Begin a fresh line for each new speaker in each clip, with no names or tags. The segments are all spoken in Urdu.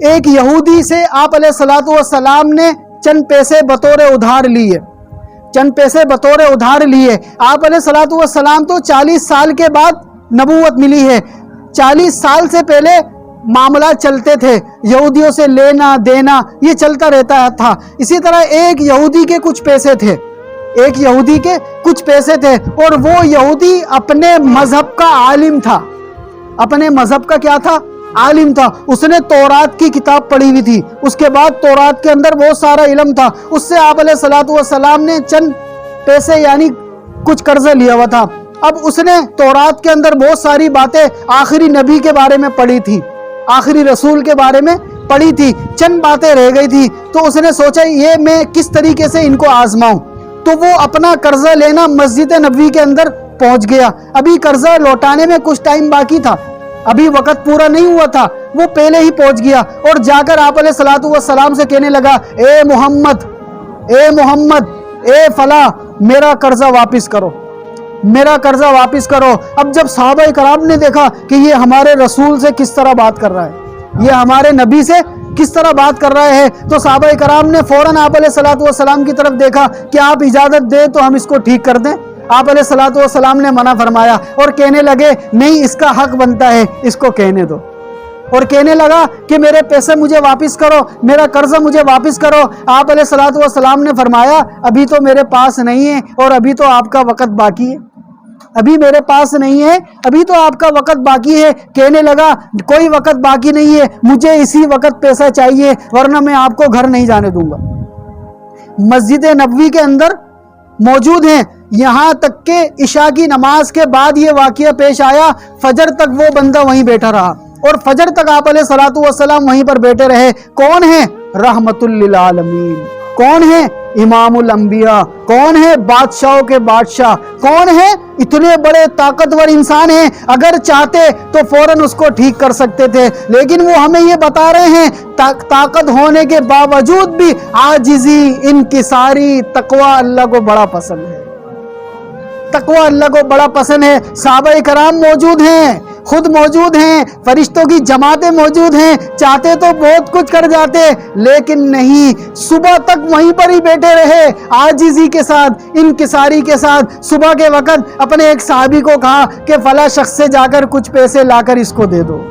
ایک یہودی سے آپ علیہ السلاۃ والسلام نے چند پیسے بطور ادھار لیے۔ چند پیسے بطور ادھار لیے۔ آپ علیہ السلاۃ والسلام تو چالیس سال کے بعد نبوت ملی ہے۔ چالیس سال سے پہلے معاملات چلتے تھے۔ یہودیوں سے لینا، دینا، یہ چلتا رہتا تھا۔ اسی طرح ایک یہودی کے کچھ پیسے تھے۔ ایک یہودی کے کچھ پیسے تھے۔ اور وہ یہودی اپنے مذہب کا عالم تھا۔ اپنے مذہب کا کیا تھا؟ عالم تھا۔ اس نے تورات کی کتاب پڑھی ہوئی تھی۔ اس کے بعد تورات کے اندر بہت سارا علم تھا۔ اس سے آپ علیہ السلاۃ والسلام نے چند پیسے یعنی کچھ قرضہ لیا ہوا تھا۔ اب اس نے تورات کے اندر بہت ساری باتیں آخری نبی کے بارے میں پڑھی تھی۔ آخری رسول کے بارے میں پڑھی تھی۔ چند باتیں رہ گئی تھی۔ تو اس نے سوچا، یہ میں کس طریقے سے ان کو آزماؤں؟ تو وہ اپنا قرضہ لینا مسجد نبوی کے اندر پہنچ گیا۔ ابھی قرضہ لوٹانے میں کچھ ٹائم باقی تھا۔ ابھی وقت پورا نہیں ہوا تھا، وہ پہلے ہی پہنچ گیا اور جا کر آپ علیہ السلاۃ والسلام سے کہنے لگا، اے محمد اے محمد، اے فلاں، میرا قرضہ واپس کرو، میرا قرضہ واپس کرو۔ اب جب صحابہ کرام نے دیکھا کہ یہ ہمارے رسول سے کس طرح بات کر رہا ہے، یہ ہمارے نبی سے کس طرح بات کر رہے ہیں تو صحابہ کرام نے فوراً آپ علیہ السلاۃ والسلام کی طرف دیکھا کہ آپ اجازت دیں تو ہم اس کو ٹھیک کر دیں۔ آپ علیہ السلاۃ والسلام نے منع فرمایا اور کہنے لگے، نہیں، اس کا حق بنتا ہے، اس کو کہنے دو۔ اور کہنے لگا کہ میرے پیسے مجھے واپس کرو، میرا قرضہ مجھے واپس کرو۔ آپ علیہ السلاۃ والسلام نے فرمایا، ابھی تو میرے پاس نہیں ہے اور ابھی تو آپ کا وقت باقی ہے۔ ابھی میرے پاس نہیں ہے، ابھی تو آپ کا وقت باقی ہے۔ کہنے لگا، کوئی وقت باقی نہیں ہے، مجھے اسی وقت پیسہ چاہیے، ورنہ میں آپ کو گھر نہیں جانے دوں گا۔ مسجد نبوی کے اندر موجود ہیں۔ یہاں تک کہ عشاء کی نماز کے بعد یہ واقعہ پیش آیا۔ فجر تک وہ بندہ وہیں بیٹھا رہا۔ اور فجر تک آپ علیہ سلاۃ والسلام وہیں پر بیٹھے رہے۔ کون ہے رحمت للعالمین۔ کون ہے امام الانبیاء. کون ہے بادشاہوں کے بادشاہ؟ کون ہے اتنے بڑے طاقتور انسان ہیں؟ اگر چاہتے تو فوراً اس کو ٹھیک کر سکتے تھے، لیکن وہ ہمیں یہ بتا رہے ہیں طاقت ہونے کے باوجود بھی آجزی انکساری، تقوی اللہ کو بڑا پسند ہے۔ تقوی اللہ کو بڑا پسند ہے۔ صحابہ کرام موجود ہیں۔ خود موجود ہیں، فرشتوں کی جماعتیں موجود ہیں، چاہتے تو بہت کچھ کر جاتے، لیکن نہیں، صبح تک وہیں پر ہی بیٹھے رہے، آجزی کے ساتھ، انکساری کے ساتھ، صبح کے وقت اپنے ایک صحابی کو کہا کہ فلاں شخص سے جا کر کچھ پیسے لا کر اس کو دے دو۔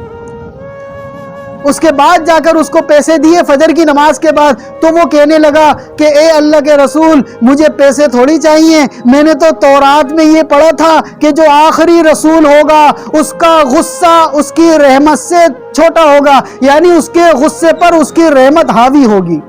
اس کے بعد جا کر اس کو پیسے دیے فجر کی نماز کے بعد، تو وہ کہنے لگا کہ اے اللہ کے رسول، مجھے پیسے تھوڑی چاہیے۔ میں نے تو تورات میں یہ پڑھا تھا کہ جو آخری رسول ہوگا، اس کا غصہ اس کی رحمت سے چھوٹا ہوگا یعنی اس کے غصے پر اس کی رحمت حاوی ہوگی۔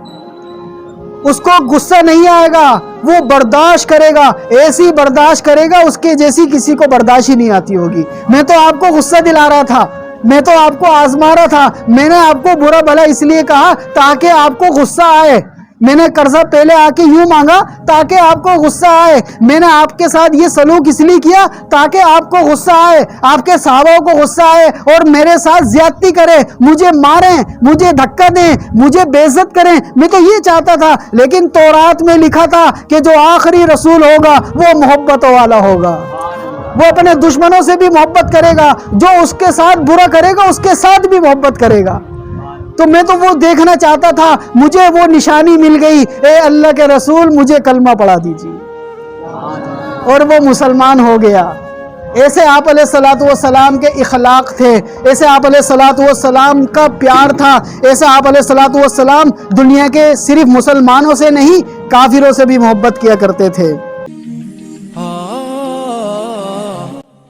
اس کو غصہ نہیں آئے گا، وہ برداشت کرے گا۔ ایسی برداشت کرے گا، اس کے جیسی کسی کو برداشت ہی نہیں آتی ہوگی۔ میں تو آپ کو غصہ دلا رہا تھا۔ میں تو آپ کو آزما رہا تھا۔ میں نے آپ کو برا بھلا اس لیے کہا تاکہ آپ کو غصہ آئے۔ میں نے قرضہ پہلے آ کے یوں مانگا تاکہ آپ کو غصہ آئے۔ میں نے آپ کے ساتھ یہ سلوک اس لیے کیا تاکہ آپ کو غصہ آئے۔ آپ کے صحابہ کو غصہ آئے اور میرے ساتھ زیادتی کرے مجھے ماریں، مجھے دھکا دیں، مجھے بےزت کریں۔ میں تو یہ چاہتا تھا، لیکن تورات میں لکھا تھا کہ جو آخری رسول ہوگا وہ محبتوں والا ہوگا۔ وہ اپنے دشمنوں سے بھی محبت کرے گا، جو اس کے ساتھ برا کرے گا، اس کے ساتھ بھی محبت کرے گا۔ تو میں تو وہ دیکھنا چاہتا تھا، مجھے وہ نشانی مل گئی۔ اے اللہ کے رسول، مجھے کلمہ پڑھا دیجیے۔ اور وہ مسلمان ہو گیا۔ ایسے آپ علیہ السلاۃ والسلام کے اخلاق تھے۔ ایسے آپ علیہ السلاۃ والسلام کا پیار تھا۔ ایسے آپ علیہ السلاۃ والسلام دنیا کے صرف مسلمانوں سے نہیں، کافروں سے بھی محبت کیا کرتے تھے۔